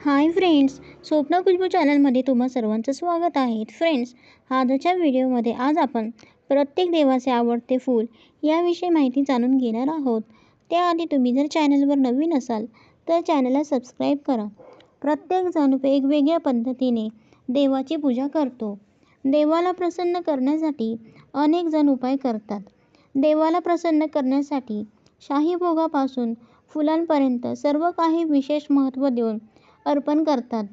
Hi friends स्वप्न खुशबू चॅनलमध्ये तुम्हा सर्वांचं स्वागत आहे. फ्रेंड्स आजच्या व्हिडिओमध्ये आज आपण प्रत्येक देवाचे आवडते फूल याविषयी माहिती जाणून घेणार आहोत. त्याआधी तुम्ही जर चॅनलवर नवीन असाल तर चॅनलला सबस्क्राईब करा. प्रत्येकजण वेगवेगळ्या पद्धतीने देवाची पूजा करतो. देवाला प्रसन्न करण्यासाठी अनेक जण उपाय करतात. देवाला प्रसन्न करण्यासाठी शाही भोगापासून फुलांपर्यंत सर्व काही विशेष महत्त्व देऊन अर्पण करतात.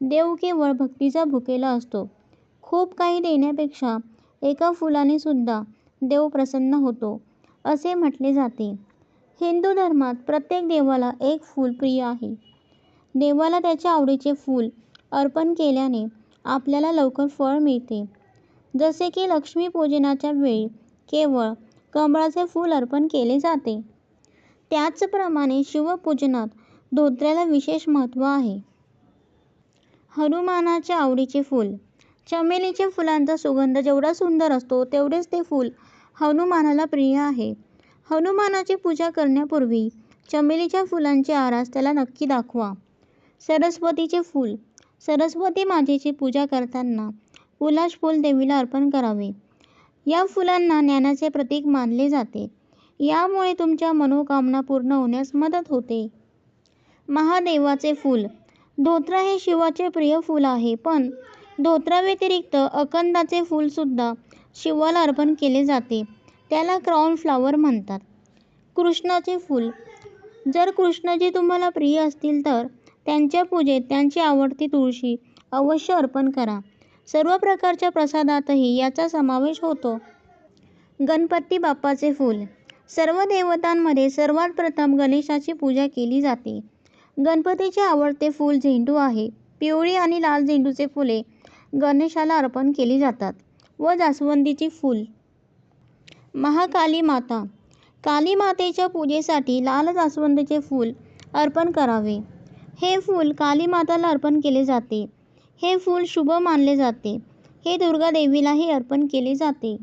देव केवळ भक्तीचा भुकेला असतो. खूप काही देण्यापेक्षा एका फुलाने सुद्धा देव प्रसन्न होतो असे म्हटले जाते. हिंदू धर्मात प्रत्येक देवाला एक फूल प्रिय आहे. देवाला त्याच्या आवडीचे फूल अर्पण केल्याने आपल्याला लवकर फळ मिळते. जसे की लक्ष्मीपूजनाच्या वेळी केवळ कमळाचे फूल अर्पण केले जाते. त्याचप्रमाणे शिवपूजनात धोत्र्याला विशेष महत्त्व आहे. हनुमानाच्या आवडीचे फूल. चमेलीच्या फुलांचा सुगंध जेवढा सुंदर असतो तेवढेच ते फूल हनुमानाला प्रिय आहे. हनुमानाची पूजा करण्यापूर्वी चमेलीच्या फुलांची आरास त्याला नक्की दाखवा. सरस्वतीचे फूल. सरस्वती मातेची पूजा करताना उलाश फूल देवीला अर्पण करावे. या फुलांना ज्ञानाचे प्रतीक मानले जाते. यामुळे तुमच्या मनोकामना पूर्ण होण्यास मदत होते. महादेवाचे फूल. धोत्रा हे शिवाचे प्रिय फूल आहे पण धोत्राव्यतिरिक्त अकंदाचे फूलसुद्धा शिवाला अर्पण केले जाते. त्याला क्राऊन फ्लावर म्हणतात. कृष्णाचे फूल. जर कृष्णजी तुम्हाला प्रिय असतील तर त्यांच्या पूजेत त्यांची आवडती तुळशी अवश्य अर्पण करा. सर्व प्रकारच्या प्रसादातही याचा समावेश होतो. गणपती बाप्पाचे फूल. सर्व देवतांमध्ये सर्वात प्रथम गणेशाची पूजा केली जाते. गणपतीचे आवडते फूल झेंडू आहे. पिवळी आणि लाल झेंडूचे फुले गणेशाला अर्पण केली जातात व जास्वंदीची फूल. महाकाली माता. काली मातेच्या पूजेसाठी लाल जास्वंदीचे फूल अर्पण करावे. हे फूल काली माताला अर्पण केले जाते. हे फूल शुभ मानले जाते. हे दुर्गा देवीलाही अर्पण केले जाते.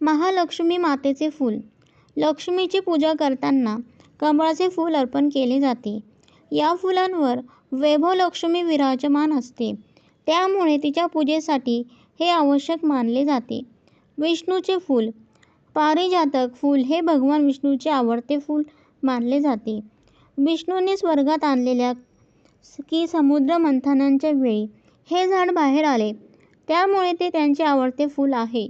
महालक्ष्मी मातेचे फूल. लक्ष्मीची पूजा करताना कमळाचे फूल अर्पण केले जाते. या फुलांवर वैभव लक्ष्मी विराजमान असते. त्यामुळे तिच्या पूजेसाठी हे आवश्यक मानले जाते. विष्णूचे फूल पारिजातक फूल हे भगवान विष्णूचे आवडते फूल मानले जाते. विष्णूने स्वर्गात आणलेल्या की समुद्र मंथनांच्या वेळी हे झाड बाहेर आले. त्यामुळे ते त्यांचे आवडते फूल आहे.